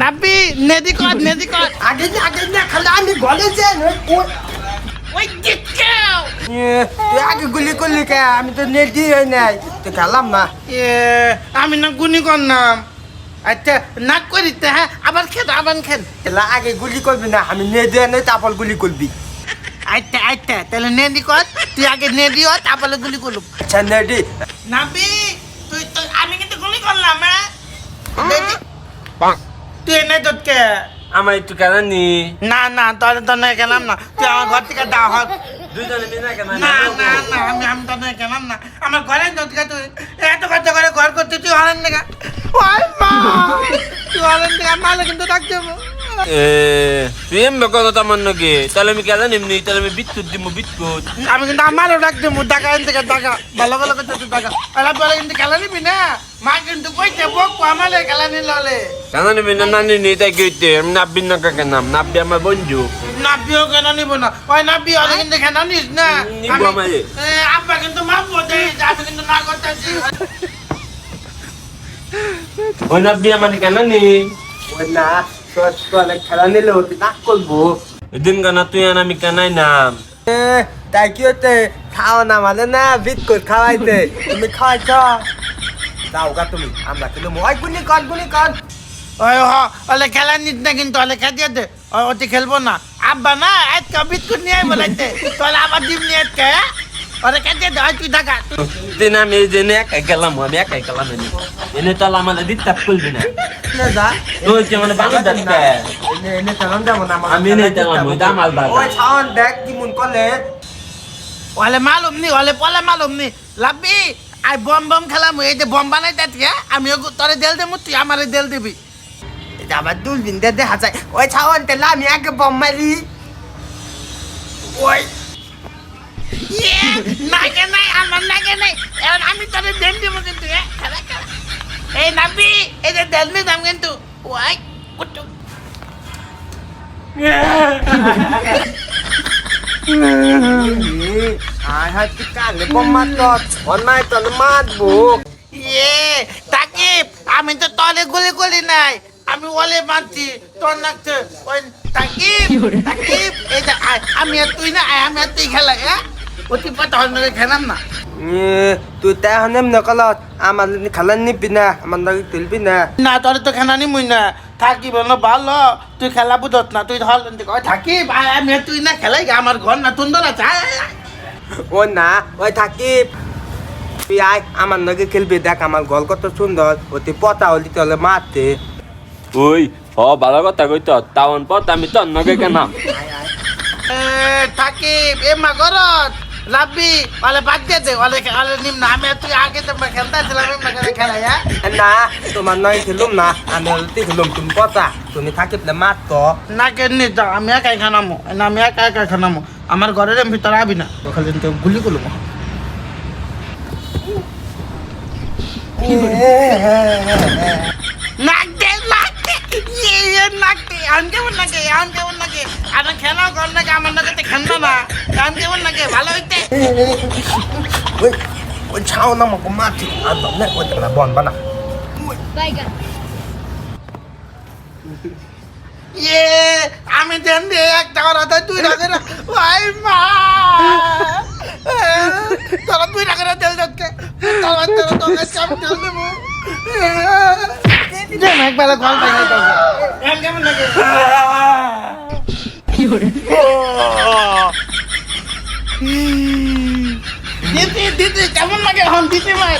নাবি নেদি কর নেদি কর। আগে না আগে না খালি আমি গলে যে ওই জিতকেও। তুই আগে গুলি করলি কে? আমি তো নেটি হই নাই তো খেলাম না। এ আমি না গুনি করলাম। আচ্ছা নাক করিতে হ্যাঁ? আবার খেত আবার খেত খেলা আগে গুলি করবি না আমি নেট দিয়ে নাই তারপর গুলি করবি। আচ্ছা আচ্ছা তাহলে নেদি কর তুই আগে নেদি হ তারপরে গুলি করলুম। আচ্ছা নেটি নাবি তুই তো আমি কিন্তু গুলি করলাম হ্যাঁ? নেদি। তুই এনে তোকে আমার একটু কেন নি। না না তোর তো নয় গেলাম না। তুই আমার ঘর থেকে দা হক দুজনে মিলে কেন না না না আমি আমি তো নয় গেলাম না আমার ঘরে তোকে তুই এত কষ্ট করে ঘর করতে তুই হলেন দেখা ওই মা তুই হলেন নাহলে কিন্তু তুই নাকি? তাহলে আমি কেন নিমনি তাহলে আমি বিদ্যুৎ দিব বিদ্যুৎ আমি কিন্তু আমারও ডাকতে মু টাকা এন থেকে ভালো ভালো করতে এলা পরে কিন্তু খেলা নিবি না? মা কিন্তু কইতে বক আমালে খেলা নিলে কেন নিবি নানি নি তাই কইতে আমি না কাকে নাম? নাব্বি আমার বন্ধু। নাবিও কেন নিব না? ওই নাবি হলে কিন্তু খেলা নিস না। আব্বা কিন্তু মাপবো দেই আমি কিন্তু না করতেছি। ওই নাব্বি আমার কেন নি ওই না তোর তোর খেলা নিলে হতে না করব? এদিন কেন তুই আর আমি কেনাই নাম এ, তাই কি হতে খাও না মানে না বিস্কুট খাওয়াইতে। তুমি খাওয়াইছ? যাও গা তুমি আমরা কিন্তু ওই গুলি কর গুলি কর। ওই হ ওলে খেলা নিস না কিন্তু ওলে খেতে দে। ওটি খেলব না। আব্বা না আজকে বিস্কুট নিয়ে বলাইতে তাহলে আবার ডিম নিয়ে আজকে ওরে খেতে দে তুই টাকা দিন আমি এই জেনে একাই গেলাম আমি একাই গেলাম এনে। এনে তাহলে আমার দিতে করবি না। না মানে বাংলা যাচ্ছে এনে এনে চালান যাব না আমার আমি নেই মন মালুম নি ওলে পলে মালুম নি। লাভবি? আই বম বম খেলাম এই যে বম বানাই তাতে আমিও তোরে দেল দেবো তুই আমারে দেল দিবি। আবার দুলবিন দে দেখা যায়। ওই ছাওয়ান তেলা আমি আগে বম মারি। ওই। ইয়ে, নাগে নাই আমার নাগে নাই। এখন আমি তোরে দেল দিব কিন্তু খেলা এই নাবি এই যে দেল নিলাম কিন্তু। ওয়াই কুটু আয় হায় তুই কালে বম মারত অন মাই মারবো। ইয়ে তাকিব আমি তো তলে গুলি গুলি নাই। আমি ওলে মারছি তোর নাকছে ওই তাকিব তাকিব এই যে আমি আর তুই না আয়, আমি আর তুই খেলা হ্যাঁ অতি পাতা হলে খেলাম না। তুই তাই হনে নকলত আমার খেলা নিবি না আমার লগে তুলবি না। না তোর তো খেলা নি মুই না। থাকিব না ভালো। তুই খেলা বুঝত না তুই ধর কয় থাকিব আয়, আমি তুই না খেলাই আমার ঘর না তুন্দর আছে। ও না ওই থাকি তুই আয় আমার লগে খেলবি দেখ আমার গল কত সুন্দর। ওতে পতা হলি তাহলে মারতে। ওই হ ভালো কথা কইতো তাওন পথ আমি তোর নগে কেনাম এ, থাকিব এ মা লাভবি ওলে বাদ দিয়ে দে ওলে ওলে নিম না আমি তুই আগে তো খেলতে ছিলাম এমনি করে খেলাই হ্যাঁ? না তোমার নয় খেলুম না আমি হলতে খেলুম তুমি পচা তুমি থাকিলে মারত। না কেন আমি একাই খানামো না আমি একা একা খানামো। আমার ঘরের ভিতরে আবি না। খালি তো গুলি করল নাক দে ইয়ে ইয়ে আন কেমন লাগে আন কেমন লাগে আমার খেলাও কর লাগে আমার নাকে খেলনা না। আন কেমন লাগে ভালো হইতে? ওই ওই ছাও না আর না ওই না বন বানা। Baigan. ইয়ে দেন দে একটা করা তাই তুই রাখে ভাই মা! তোরা তুই রাখে না তেল যাচ্ছে তোরা তোরা তোকে চাপ তেল দেবো। এম কেমন লাগে? দিদি দিদি কেমন লাগে এখন দিদি ভাই